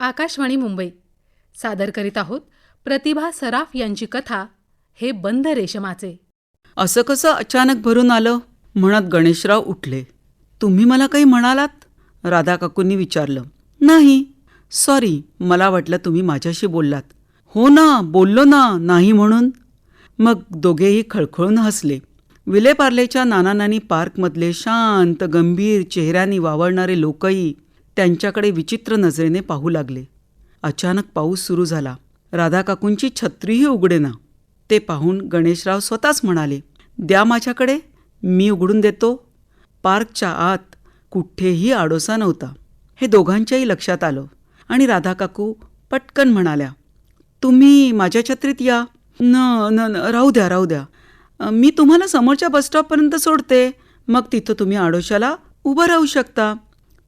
आकाशवाणी मुंबई. सादर करीत आहोत प्रतिभा सराफ यांची कथा हे बंद रेशमाचे. असं कसं अचानक भरून आलं? म्हणत गणेशराव उठले. तुम्ही मला काही म्हणालात? राधा काकूंनी विचारलं. नाही. सॉरी मला वाटलं तुम्ही माझ्याशी बोललात. हो ना बोललो ना नाही म्हणून. मग दोघेही खळखळून हसले. विलेपार्लेच्या नाना नानी पार्कमधले शांत गंभीर चेहऱ्यांनी वावरणारे लोकही त्यांच्याकडे विचित्र नजरेने पाहू लागले. अचानक पाऊस सुरू झाला. राधा काकूंची छत्रीही उघडेना. ते पाहून गणेशराव स्वतःच म्हणाले द्या माझ्याकडे मी उघडून देतो. पार्कच्या आत कुठेही आडोसा नव्हता. हे दोघांच्याही लक्षात आलं आणि राधा काकू पटकन म्हणाल्या तुम्ही माझ्या छत्रीत या. न न न, राहू द्या राहू द्या. मी तुम्हाला समोरच्या बसस्टॉपपर्यंत सोडते. मग तिथं तुम्ही आडोशाला उभं राहू शकता.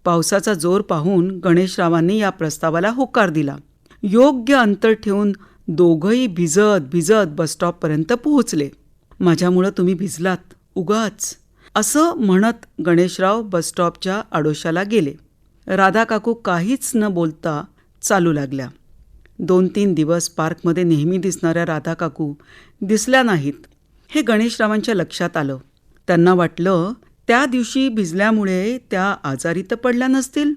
पावसाचा जोर पाहून गणेशरावांनी या प्रस्तावाला होकार दिला. योग्य अंतर ठेवून दोघंही भिजत भिजत बसस्टॉपपर्यंत पोहोचले. माझ्यामुळं तुम्ही भिजलात उगाच. असं म्हणत गणेशराव बसस्टॉपच्या आडोशाला गेले. राधा काकू काहीच न बोलता चालू लागल्या. दोन तीन दिवस पार्कमध्ये नेहमी दिसणाऱ्या राधा काकू दिसल्या नाहीत. हे गणेशरावांच्या लक्षात आलं. त्यांना वाटलं त्या दिवशी भिजल्यामुळे त्या आजारी तर पडल्या नसतील.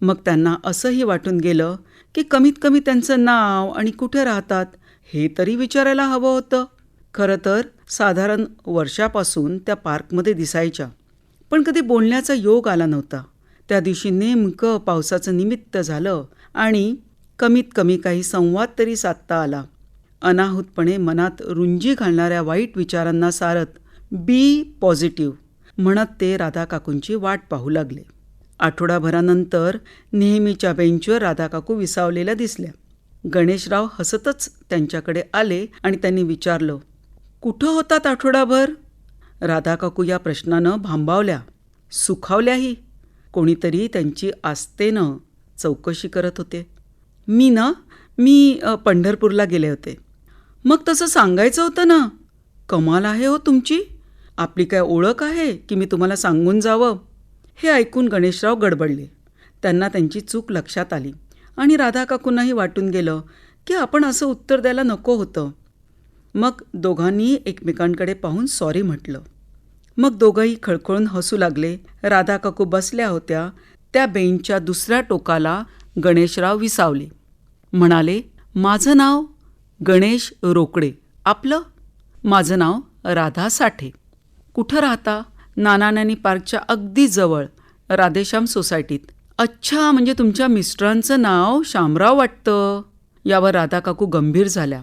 मग त्यांना असंही वाटून गेलं की कमीत कमी त्यांचं नाव आणि कुठे राहतात हे तरी विचारायला हवं होतं. खरं तर साधारण वर्षापासून त्या पार्कमध्ये दिसायच्या. पण कधी बोलण्याचा योग आला नव्हता. त्या दिवशी नेमकं पावसाचं निमित्त झालं आणि कमीत कमी काही संवाद तरी साधता आला. अनाहूतपणे मनात रुंजी घालणाऱ्या वाईट विचारांना सारत बी पॉझिटिव्ह. म्हणत ते राधाकाकूंची वाट पाहू लागले. आठवडाभरानंतर नेहमीच्या बेंचवर राधाकाकू विसावलेल्या दिसल्या. गणेशराव हसतच त्यांच्याकडे आले आणि त्यांनी विचारलं कुठं होतात आठवडाभर? राधाकाकू या प्रश्नानं भांबावल्या सुखावल्याही. कोणीतरी त्यांची आस्तेनं चौकशी करत होते. मी ना मी पंढरपूरला गेले होते. मग तसं सांगायचं होतं ना? कमाल आहे हो तुमची. आपली काय ओळख आहे की मी तुम्हाला सांगून जावं? हे ऐकून गणेशराव गडबडले. त्यांना त्यांची चूक लक्षात आली आणि राधा काकूंनाही वाटून गेलं की आपण असं उत्तर द्यायला नको होतं. मग दोघांनी एकमेकांकडे पाहून सॉरी म्हटलं. मग दोघंही खळखळून हसू लागले. राधा काकू बसल्या होत्या. त्या बेंचच्या दुसऱ्या टोकाला गणेशराव विसावले. म्हणाले माझं नाव गणेश रोकडे. आपलं? माझं नाव राधा साठे. कुठं राहता? नानानानी पार्कच्या अगदी जवळ राधेश्याम सोसायटीत. अच्छा म्हणजे तुमच्या मिस्टरांचं नाव शामराव वाटतं? यावर राधा काकू गंभीर झाल्या.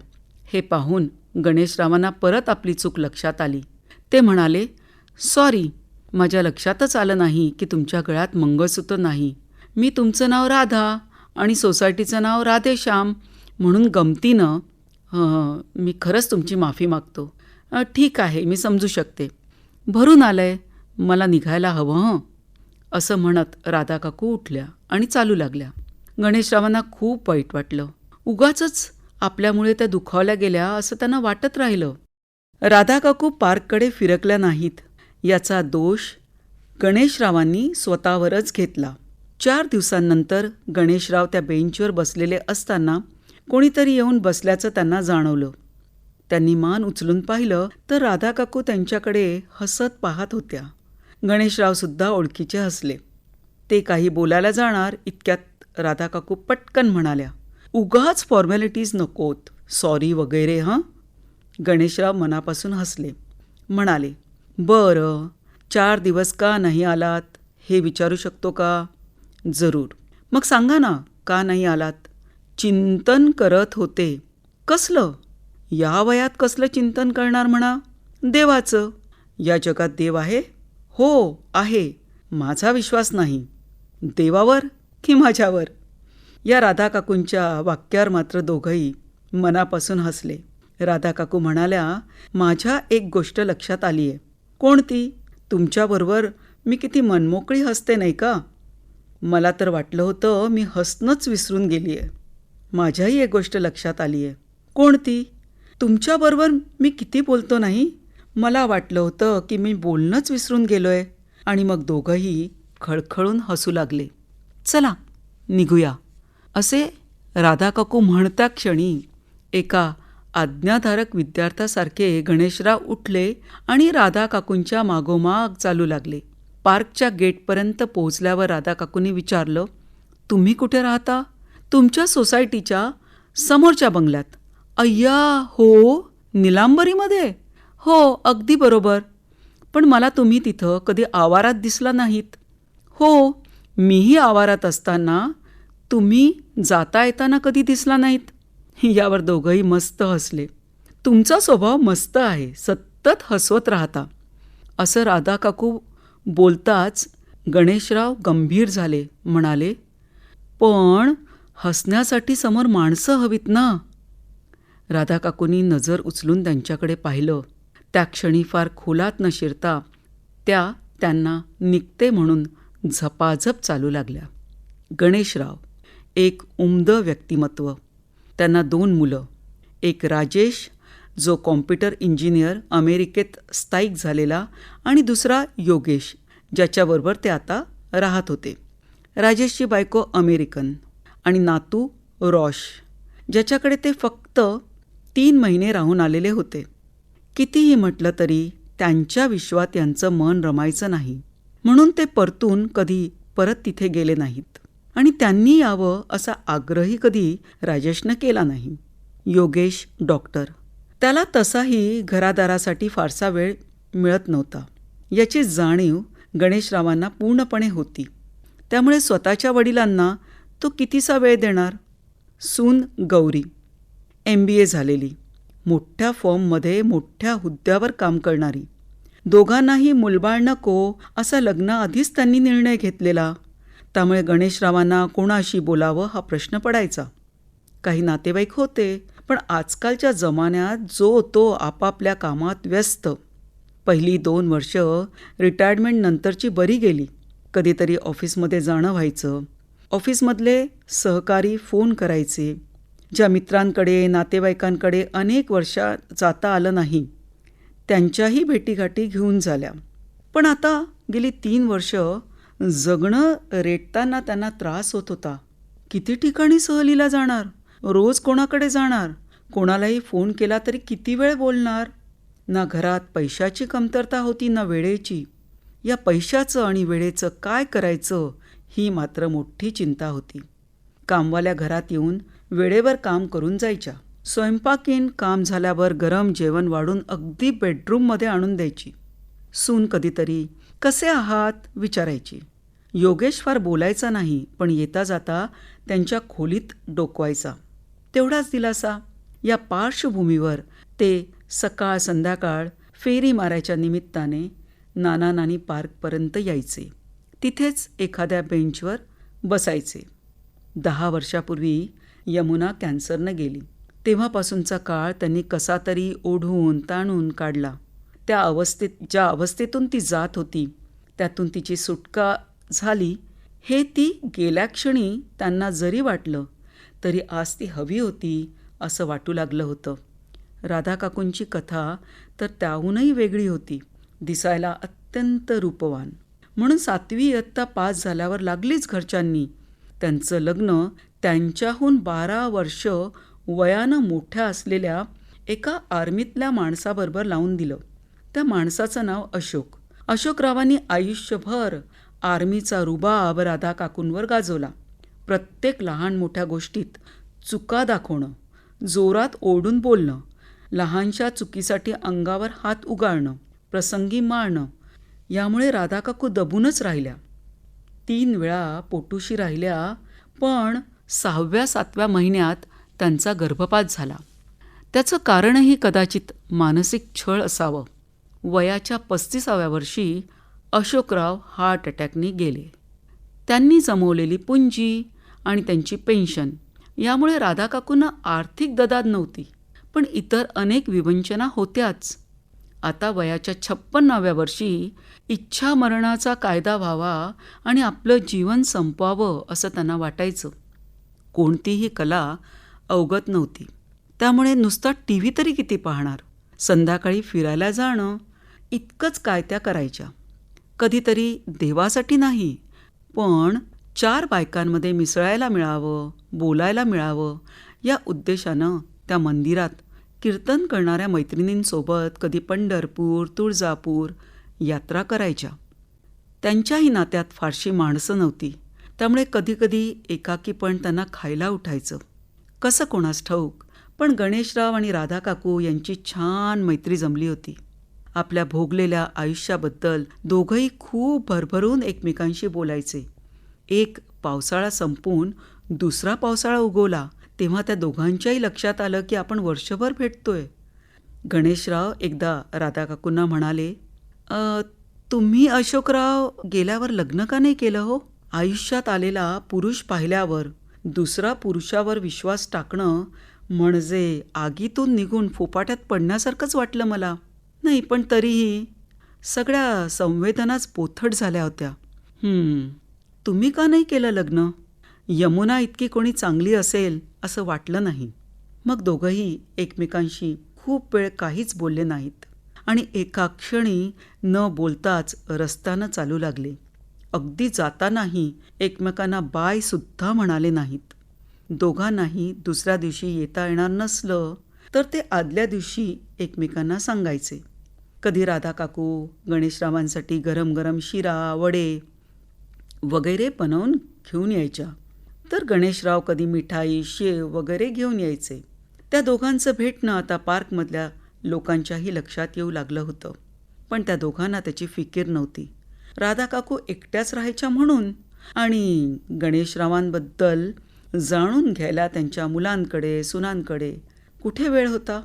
हे पाहून गणेशरावांना परत आपली चूक लक्षात आली. ते म्हणाले सॉरी माझ्या लक्षातच आलं नाही की तुमच्या गळ्यात मंगळसूत्र नाही. मी तुमचं नाव राधा आणि सोसायटीचं नाव राधेश्याम म्हणून गमतीनं मी खरंच तुमची माफी मागतो. ठीक आहे मी समजू शकते. भरून आलंय. मला निघायला हवं हं. असं म्हणत राधा काकू उठल्या आणि चालू लागल्या. गणेशरावांना खूप वाईट वाटलं. उगाचच आपल्यामुळे त्या दुखावल्या गेल्या असं त्यांना वाटत राहिलं. राधा काकू पार्ककडे फिरकल्या नाहीत. याचा दोष गणेशरावांनी स्वतःवरच घेतला. चार दिवसांनंतर गणेशराव त्या बेंचवर बसलेले असताना कोणीतरी येऊन बसल्याचं त्यांना जाणवलं. त्यांनी मान उचलून पाहिलं तर राधा काकू त्यांच्याकडे हसत पाहत होत्या. गणेशरावसुद्धा ओळखीचे हसले. ते काही बोलायला जाणार इतक्यात राधा काकू पटकन म्हणाल्या उगाच फॉर्मॅलिटीज नकोत. सॉरी वगैरे हां? गणेशराव मनापासून हसले. म्हणाले बरं. चार दिवस का नाही आलात? हे विचारू शकतो का? जरूर. मग सांगा ना का नाही आलात? चिंतन करत होते. कसलं? या वयात कसलं चिंतन करणार म्हणा? देवाचं. या जगात देव आहे? हो आहे. माझा विश्वास नाही. देवावर की माझ्यावर? या राधा काकूंच्या वाक्यावर मात्र दोघंही मनापासून हसले. राधा काकू म्हणाल्या माझ्या एक गोष्ट लक्षात आली आहे कोणती? तुमच्याबरोबर मी किती मनमोकळी हसते नाही का? मला तर वाटलं होतं मी हसणंच विसरून गेली आहे माझ्याही एक गोष्ट लक्षात आली आहे कोणती? तुमच्याबरोबर मी किती बोलतो नाही? मला वाटलं होतं की मी बोलणंच विसरून गेलो आहे आणि मग दोघंही खळखळून हसू लागले. चला निघूया. असे राधा काकू म्हणत्या क्षणी एका आज्ञाधारक विद्यार्थ्यासारखे गणेशराव उठले आणि राधा काकूंच्या मागोमाग चालू लागले. पार्कच्या गेटपर्यंत पोहोचल्यावर राधा काकूंनी विचारलं तुम्ही कुठे राहता? तुमच्या सोसायटीच्या समोरच्या बंगल्यात. अय्या हो निलांबरीमध्ये? हो अगदी बरोबर. पण मला तुम्ही तिथं कधी आवारात दिसला नाहीत. हो मीही आवारात असताना तुम्ही जाता येताना कधी दिसला नाहीत. यावर दोघंही मस्त हसले. तुमचा स्वभाव मस्त आहे सतत हसवत राहता. असं राधा काकू बोलताच गणेशराव गंभीर झाले म्हणाले पण हसण्यासाठी समोर माणसं हवीत ना. राधाकाकूंनी नजर उचलून त्यांच्याकडे पाहिलं. त्या क्षणी फार खोलात न शिरता त्या त्यांना निघते म्हणून झपाझप चालू लागल्या. गणेशराव एक उमद व्यक्तिमत्व. त्यांना दोन मुलं. एक राजेश जो कॉम्प्युटर इंजिनियर अमेरिकेत स्थायिक झालेला आणि दुसरा योगेश ज्याच्याबरोबर ते आता राहत होते. राजेशची बायको अमेरिकन आणि नातू रॉश ज्याच्याकडे ते फक्त तीन महिने राहून आलेले होते. कितीही म्हटलं तरी त्यांच्या विश्वात यांचं मन रमायचं नाही. म्हणून ते परतून कधी परत तिथे गेले नाहीत. आणि त्यांनी यावं असा आग्रही कधी राजेशनं केला नाही. योगेश डॉक्टर. त्याला तसाही घरादारासाठी फारसा वेळ मिळत नव्हता. याची जाणीव गणेशरावांना पूर्णपणे होती. त्यामुळे स्वतःच्या वडिलांना तो कितीसा वेळ देणार? सून गौरी. एम बी ए झालेली. मोठ्या फॉर्ममध्ये मोठ्या हुद्द्यावर काम करणारी. दोघांनाही मुलबाळ नको असा लग्नाआधीच त्यांनी निर्णय घेतलेला. त्यामुळे गणेशरावांना कोणाशी बोलावं हा प्रश्न पडायचा. काही नातेवाईक होते पण आजकालच्या जमान्यात जो तो आपापल्या कामात व्यस्त. पहिली दोन वर्ष रिटायरमेंट नंतरची बरी गेली. कधीतरी ऑफिसमध्ये जाणं व्हायचं. ऑफिसमधले सहकारी फोन करायचे. ज्या मित्रांकडे नातेवाईकांकडे अनेक वर्षा जाता आलं नाही त्यांच्याही भेटीगाठी घेऊन झाल्या. पण आता गेली तीन वर्ष जगणं रेटताना त्यांना त्रास होत होता. किती ठिकाणी सहलीला जाणार? रोज कोणाकडे जाणार? कोणालाही फोन केला तरी किती वेळ बोलणार? ना घरात पैशाची कमतरता होती ना वेळेची. या पैशाचं आणि वेळेचं काय करायचं ही मात्र मोठी चिंता होती. कामवाल्या घरात येऊन वेळेवर काम करून जायच्या. स्वयंपाकीन काम झाल्यावर गरम जेवण वाढून अगदी बेडरूममध्ये आणून द्यायची. सून कधीतरी कसे आहात? विचारायची. योगेश फार बोलायचा नाही पण येता जाता त्यांच्या खोलीत डोकवायचा. तेवढाच दिलासा. या पार्श्वभूमीवर ते सकाळ संध्याकाळ फेरी मारायच्या निमित्ताने नाना नानी पार्कपर्यंत यायचे. तिथेच एखाद्या बेंचवर बसायचे. दहा वर्षापूर्वी यमुना कॅन्सरनं गेली. तेव्हापासूनचा काळ त्यांनी कसा तरी ओढून ताणून काढला. त्या अवस्थेत ज्या अवस्थेतून ती जात होती त्यातून तिची सुटका झाली. हे ती गेल्या क्षणी त्यांना जरी वाटलं तरी आज ती हवी होती असं वाटू लागलं होतं. राधा काकूंची कथा तर त्याहूनही वेगळी होती. दिसायला अत्यंत रूपवान. म्हणून सातवी इयत्ता पास झाल्यावर लागलीच घरच्यांनी. त्यांचं लग्न त्यांच्याहून बारा वर्ष वयानं मोठ्या असलेल्या एका आर्मीतल्या माणसाबरोबर लावून दिलं. त्या माणसाचं नाव अशोक. अशोकरावांनी आयुष्यभर आर्मीचा रुबाब राधा काकूंवर गाजवला. प्रत्येक लहान मोठ्या गोष्टीत चुका दाखवणं जोरात ओढून बोलणं लहानशा चुकीसाठी अंगावर हात उगाळणं प्रसंगी मारणं यामुळे राधा काकू दबूनच राहिल्या. तीन वेळा पोटूशी राहिल्या पण सहाव्या सातव्या महिन्यात त्यांचा गर्भपात झाला. त्याचं कारणही कदाचित मानसिक छळ असावं. वयाच्या पस्तीसाव्या वर्षी अशोकराव हार्ट अटॅकने गेले. त्यांनी जमवलेली पुंजी आणि त्यांची पेन्शन यामुळे राधा काकूंना आर्थिक ददाद नव्हती पण इतर अनेक विवंचना होत्याच. आता वयाच्या छप्पन्नाव्या वर्षी इच्छा मरणाचा कायदा व्हावा आणि आपलं जीवन संपवावं असं त्यांना वाटायचं. कोणतीही कला अवगत नव्हती. त्यामुळे नुसता टी व्ही तरी किती पाहणार? संध्याकाळी फिरायला जाणं इतकंच काय त्या करायच्या. कधीतरी देवासाठी नाही पण चार बायकांमध्ये मिसळायला मिळावं बोलायला मिळावं या उद्देशानं त्या मंदिरात कीर्तन करणाऱ्या मैत्रिणींसोबत कधी पंढरपूर तुळजापूर यात्रा करायच्या. त्यांच्याही नात्यात फारशी माणसं नव्हती. त्यामुळे कधीकधी एकाकीपण त्यांना खायला उठायचं. कसं कोणास ठाऊक पण गणेशराव आणि राधा काकू यांची छान मैत्री जमली होती. आपल्या भोगलेल्या आयुष्याबद्दल दोघंही खूप भरभरून एकमेकांशी बोलायचे. एक पावसाळा संपून दुसरा पावसाळा उगवला तेव्हा त्या दोघांच्याही लक्षात आलं की आपण वर्षभर भेटतोय. गणेशराव एकदा राधा काकूंना म्हणाले तुम्ही अशोकराव गेल्यावर लग्न का नाही केलं हो? आयुष्यात आलेला पुरुष पाहिल्यावर दुसरा पुरुषावर विश्वास टाकणं म्हणजे आगीतून निघून फोपाट्यात पडण्यासारखंच वाटलं मला. नाही पण तरीही सगळ्या संवेदनाच पोथट झाल्या होत्या. तुम्ही का नाही केलं लग्न? यमुना इतकी कोणी चांगली असेल असं वाटलं नाही. मग दोघंही एकमेकांशी खूप वेळ काहीच बोलले नाहीत. आणि एका क्षणी न बोलताच रस्त्यानं चालू लागले. अगदी जातानाही एकमेकांना बाय सुद्धा म्हणाले नाहीत. दोघांनाही दुसऱ्या दिवशी येता येणार नसलं तर ते आदल्या दिवशी एकमेकांना सांगायचे. कधी राधा काकू गणेशरावांसाठी गरम गरम शिरा वडे वगैरे बनवून घेऊन यायच्या. तर गणेशराव कधी मिठाई शेव वगैरे घेऊन यायचे. त्या दोघांचं भेटणं आता पार्कमधल्या लोकांच्याही लक्षात येऊ लागलं होतं. पण त्या दोघांना त्याची फिकीर नव्हती. राधा काकू एकट्याच राहायच्या म्हणून आणि गणेशरावांबद्दल जाणून घ्यायला त्यांच्या मुलांकडे सुनांकडे कुठे वेळ होता?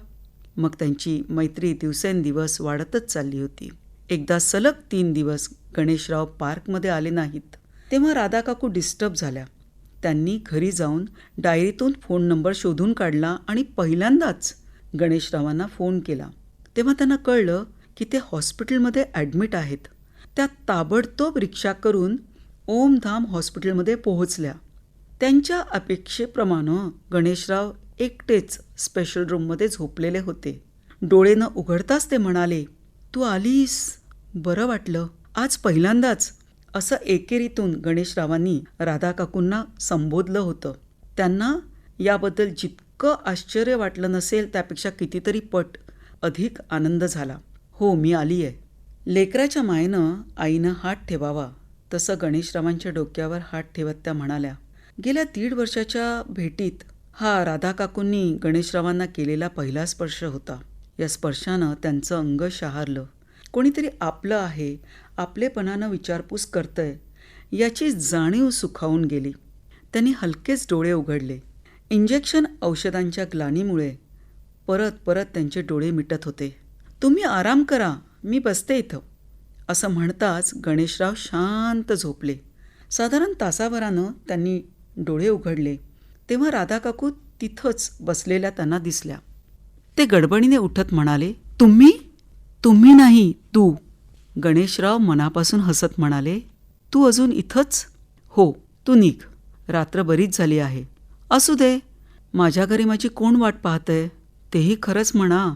मग त्यांची मैत्री दिवसेंदिवस वाढतच चालली होती. एकदा सलग तीन दिवस गणेशराव पार्कमध्ये आले नाहीत तेव्हा राधा काकू डिस्टर्ब झाल्या. त्यांनी घरी जाऊन डायरीतून फोन नंबर शोधून काढला आणि पहिल्यांदाच गणेशरावांना फोन केला. तेव्हा त्यांना कळलं की ते हॉस्पिटलमध्ये ॲडमिट आहेत. त्या ताबडतोब रिक्षा करून ओमधाम हॉस्पिटलमध्ये पोहोचल्या. त्यांच्या अपेक्षेप्रमाणे गणेशराव एकटेच स्पेशल रूममध्ये झोपलेले होते. डोळे न उघडताच ते म्हणाले तू आलीस? बरं वाटलं. आज पहिल्यांदाच. असं एकेरीतून गणेशरावांनी राधा काकूंना संबोधलं होतं. त्यांना याबद्दल जितकं आश्चर्य वाटलं नसेल त्यापेक्षा कितीतरी पट अधिक आनंद झाला. हो मी आली आहे लेकराच्या मायेनं आईनं हात ठेवावा तसं गणेशरावांच्या डोक्यावर हात ठेवत त्या म्हणाल्या गेल्या दीड वर्षाच्या भेटीत हा राधा काकूंनी गणेशरावांना केलेला पहिला स्पर्श होता. या स्पर्शानं त्यांचं अंग शहारलं. कोणीतरी आपलं आहे आपलेपणानं विचारपूस करतंय याची जाणीव सुखावून गेली. त्यांनी हलकेच डोळे उघडले. इंजेक्शन औषधांच्या ग्लानीमुळे परत परत त्यांचे डोळे मिटत होते. तुम्ही आराम करा मी बसते इथं. असं म्हणताच गणेशराव शांत झोपले. साधारण तासाभरानं त्यांनी डोळे उघडले. तेव्हा राधाकाकू तिथंच बसलेल्या त्यांना दिसल्या. ते गडबडीने उठत म्हणाले तुम्ही? तुम्ही नाही तू. गणेशराव मनापासून हसत म्हणाले तू अजून इथंच? हो तू निघ. रात्र बरीच झाली आहे. असू दे. माझ्या घरी माझी कोण वाट पाहतंय? तेही खरंच म्हणा.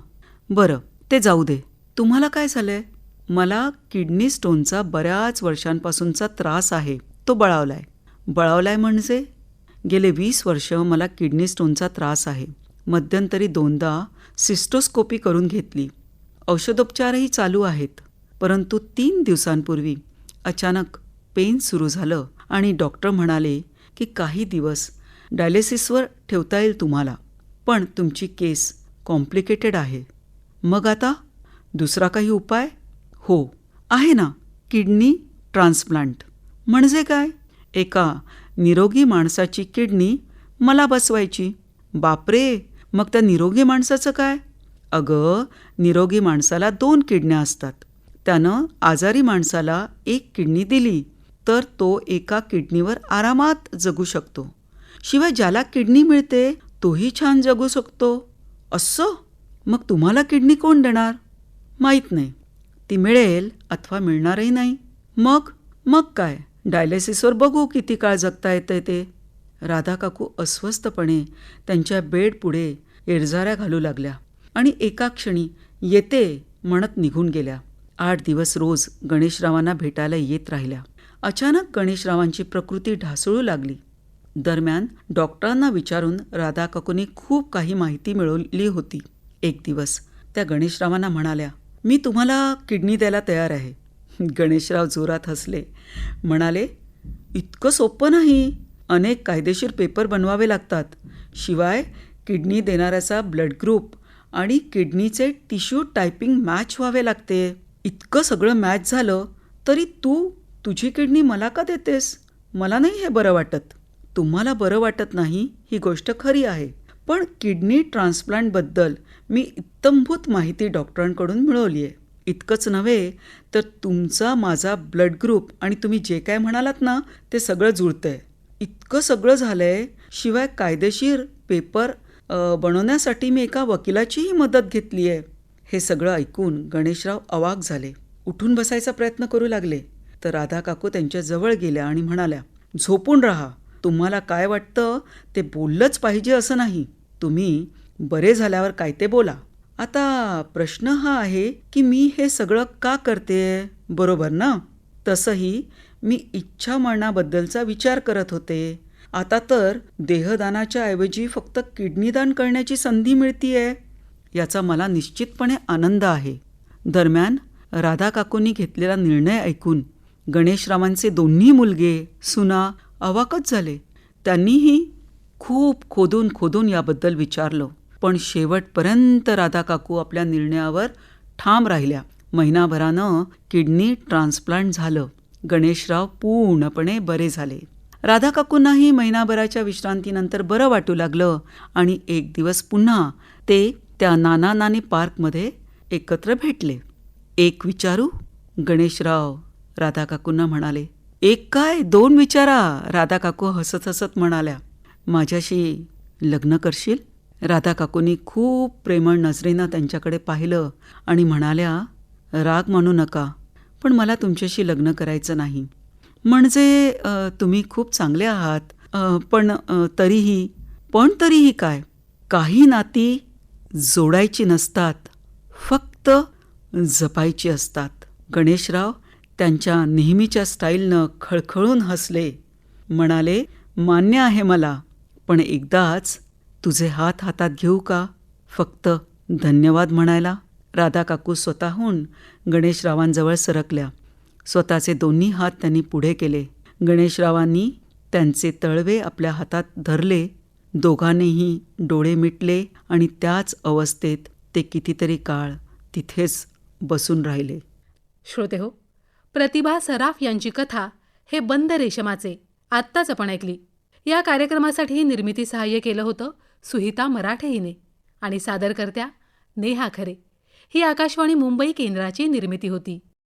बरं ते जाऊ दे. तुम्हाला काय झालंय? मला किडनी स्टोनचा बऱ्याच वर्षांपासूनचा त्रास आहे. तो बळावलाय. बळावलाय म्हणजे? गेले वीस वर्ष मला किडनी स्टोनचा त्रास आहे. मध्यंतरी दोनदा सिस्टोस्कोपी करून घेतली. औषधोपचारही चालू आहेत. परंतु तीन दिवसांपूर्वी अचानक पेन सुरू झालं आणि डॉक्टर म्हणाले की काही दिवस डायलिसिसवर ठेवता येईल तुम्हाला. पण तुमची केस कॉम्प्लिकेटेड आहे. मग आता दुसरा काही उपाय? हो आहे ना. Kidney transplant. म्हणजे काय? एका निरोगी माणसाची किडनी मला बसवायची. बापरे! मग त्या निरोगी माणसाचं काय? अगं निरोगी माणसाला दोन किडण्या असतात. त्यानं आजारी माणसाला एक किडनी दिली तर तो एका किडनीवर आरामात जगू शकतो. शिवाय ज्याला किडनी मिळते तोही छान जगू शकतो. असं? मग तुम्हाला किडनी कोण देणार? माहीत नाही. ती मिळेल अथवा मिळणारही नाही. मग? मग काय? डायलिसिसवर बघू किती काळ जगता येतंय ते. राधा काकू अस्वस्थपणे त्यांच्या बेड पुढे इरझाऱ्या घालू लागल्या आणि एका क्षणी येते म्हणत निघून गेल्या. आठ दिवस रोज गणेशरावांना भेटायला येत राहिल्या. अचानक गणेशरावांची प्रकृती ढासळू लागली. दरम्यान डॉक्टरांना विचारून राधा काकूंनी खूप काही माहिती मिळवली होती. एक दिवस त्या गणेशरावांना म्हणाल्या मी तुम्हाला किडनी द्यायला तयार आहे. गणेशराव जोरात हसले. म्हणाले इतकं सोपं नाही. अनेक कायदेशीर पेपर बनवावे लागतात. शिवाय किडनी देणाऱ्याचा ब्लड ग्रुप आणि किडनीचे टिश्यू टायपिंग मॅच व्हावे लागते. इतकं सगळं मॅच झालं तरी तू तुझी किडनी मला का देतेस? मला नाही हे बरं वाटत. तुम्हाला बरं वाटत नाही ही गोष्ट खरी आहे. पण किडनी ट्रान्सप्लांटबद्दल मी इत्तंभूत माहिती डॉक्टरांकडून मिळवली आहे. इतकंच नव्हे तर तुमचा माझा ब्लड ग्रुप आणि तुम्ही जे काय म्हणालात ना ते सगळं जुळतंय. इतकं सगळं झालंय शिवाय कायदेशीर पेपर बनवण्यासाठी मी एका वकिलाचीही मदत घेतली आहे. हे सगळं ऐकून गणेशराव अवाक झाले. उठून बसायचा प्रयत्न करू लागले. तर राधा काकू त्यांच्या जवळ गेल्या आणि म्हणाल्या झोपून राहा. तुम्हाला काय वाटतं ते बोललंच पाहिजे असं नाही. तुम्ही बरे झाल्यावर काय ते बोला. आता प्रश्न हा आहे की मी हे सगळं का करते? बरोबर ना? तसंही मी इच्छा मरणाबद्दलचा विचार करत होते. आता तर देहदानाच्या ऐवजी फक्त किडनीदान करण्याची संधी मिळतीये याचा मला निश्चितपणे आनंद आहे. दरम्यान राधा काकूंनी घेतलेला निर्णय ऐकून गणेशरावांचे दोन्ही मुलगे सुना अवाकच झाले. त्यांनीही खूप खोदून खोदून याबद्दल विचारलं. पण शेवटपर्यंत राधा काकू आपल्या निर्णयावर ठाम राहिल्या. महिनाभरानं किडनी ट्रान्सप्लांट झालं. गणेशराव पूर्णपणे बरे झाले. राधा काकूंनाही महिनाभराच्या विश्रांतीनंतर बरं वाटू लागलं आणि एक दिवस पुन्हा ते त्या नाना नानी पार्कमध्ये एकत्र भेटले. एक विचारू? गणेशराव राधा काकूंना म्हणाले. एक काय? दोन विचारा राधा काकू हसत हसत म्हणाल्या. माझ्याशी लग्न करशील? राधा काकूंनी खूप प्रेमळ नजरेनं त्यांच्याकडे पाहिलं आणि म्हणाल्या राग मानू नका पण मला तुमच्याशी लग्न करायचं नाही. म्हणजे तुम्ही खूप चांगले आहात पण तरीही पण तरीही काय? काही नाती जोडायची नसतात फक्त जपायची असतात. गणेशराव त्यांच्या नेहमीच्या स्टाईलनं खळखळून हसले. म्हणाले मान्य आहे मला पण एकदाच तुझे हात हातात घेऊ का? फक्त धन्यवाद म्हणायला राधा काकू स्वतःहून गणेशरावांजवळ सरकल्या. स्वतःचे दोन्ही हात त्यांनी पुढे केले. गणेशरावांनी त्यांचे तळवे आपल्या हातात धरले. दोघांनीही डोळे मिटले आणि त्याच अवस्थेत ते कितीतरी काळ तिथेच बसून राहिले. श्रोते हो प्रतिभा सराफ यांची कथा हे बंद रेशमाचे आत्ताच आपण ऐकली. या कार्यक्रमासाठी निर्मिती सहाय्य केलं होतं सुहिता मराठे हिने आणि सादरकर्त्या नेहा खरे. ही आकाशवाणी मुंबई केंद्राची निर्मिती होती.